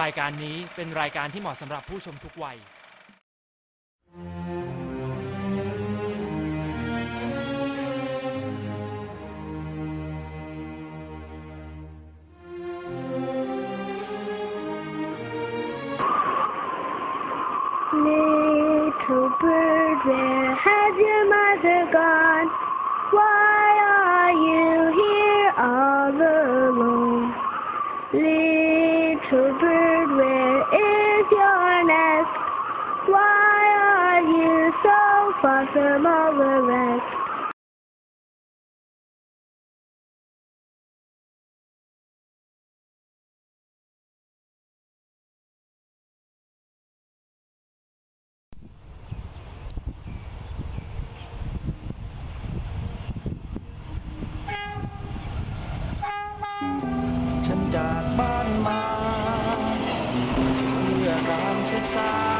รายการนี้เป็นรายการที่เหมาะสำหรับผู้ชมทุกวัย Little bird, where has your mother gone? Why are you so far from all the rest? ฉันจากบ้านมาเพื่อการศึกษา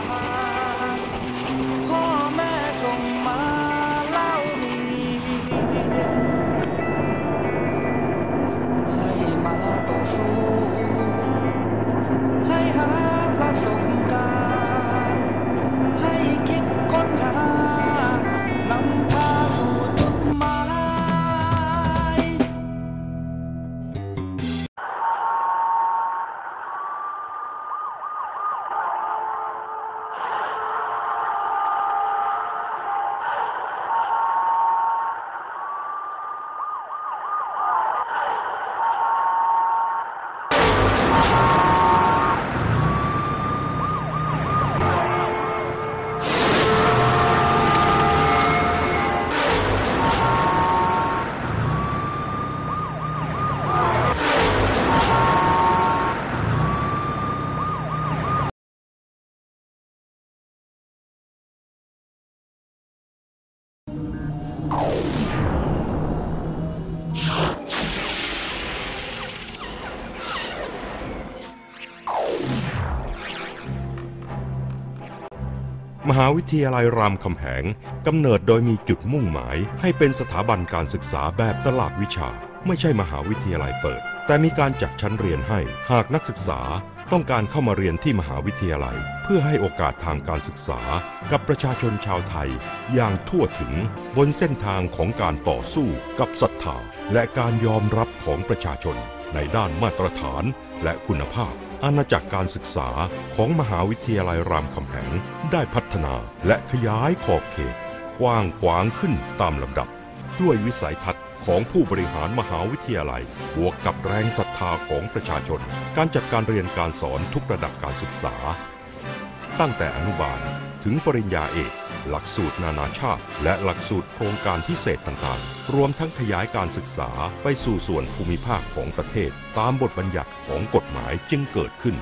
ให้หาประสบการ มหาวิทยาลัยรามคำแหงกำเนิดโดยมีจุดมุ่งหมาย ให้เป็นสถาบันการศึกษาแบบตลาดวิชา ไม่ใช่มหาวิทยาลัยเปิด แต่มีการจัดชั้นเรียนให้ หากนักศึกษา ต้องการเข้ามาเรียนที่มหาวิทยาลัย เพื่อให้โอกาสทางการศึกษากับประชาชนชาวไทย อย่างทั่วถึงบนเส้นทางของการต่อสู้กับศรัทธาและการยอมรับของประชาชน ในด้านมาตรฐานและคุณภาพ อาณาจักรการศึกษาของมหาวิทยาลัยรามคำแหงได้พัฒนาและขยายขอบเขต กว้างขวางขึ้นตามลำดับ ด้วยวิสัยทัศน์ของผู้บริหารมหาวิทยาลัย บวกกับแรงศรัท ธาของประชาชน การจัดการเรียนการสอนทุกระดับการศึกษา ตั้งแต่อนุบาลถึงปริญญาเอก หลักสูตรนานาชาติ และหลักสูตรโครงการพิเศษต่างๆ รวมทั้งขยายการศึกษาไปสู่ส่วนภูมิภาคของประเทศ ตามบทบัญญัติของกฎหมายจึงเกิดขึ้น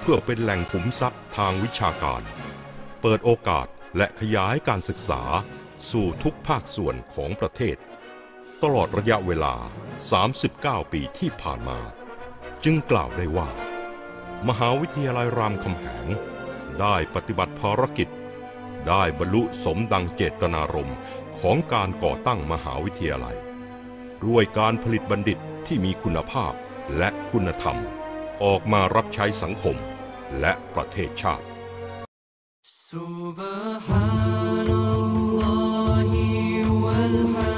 เพื่อเป็นแหล่งขุมทรัพย์ทางวิชาการ เปิดโอกาสและขยายการศึกษา สู่ทุกภาคส่วนของประเทศ ตลอดระยะเวลา 39 ปีที่ผ่านมา จึงกล่าวได้ว่า มหาวิทยาลัยรามคำแหง ได้ปฏิบัติภารกิจ ได้บรรลุสมดังเจตนารมณ์ของการก่อตั้งมหาวิทยาลัย ด้วยการผลิตบัณฑิตที่มีคุณภาพและคุณธรรม ออกมารับใช้สังคมและประเทศชาติ سبحان الله والحمد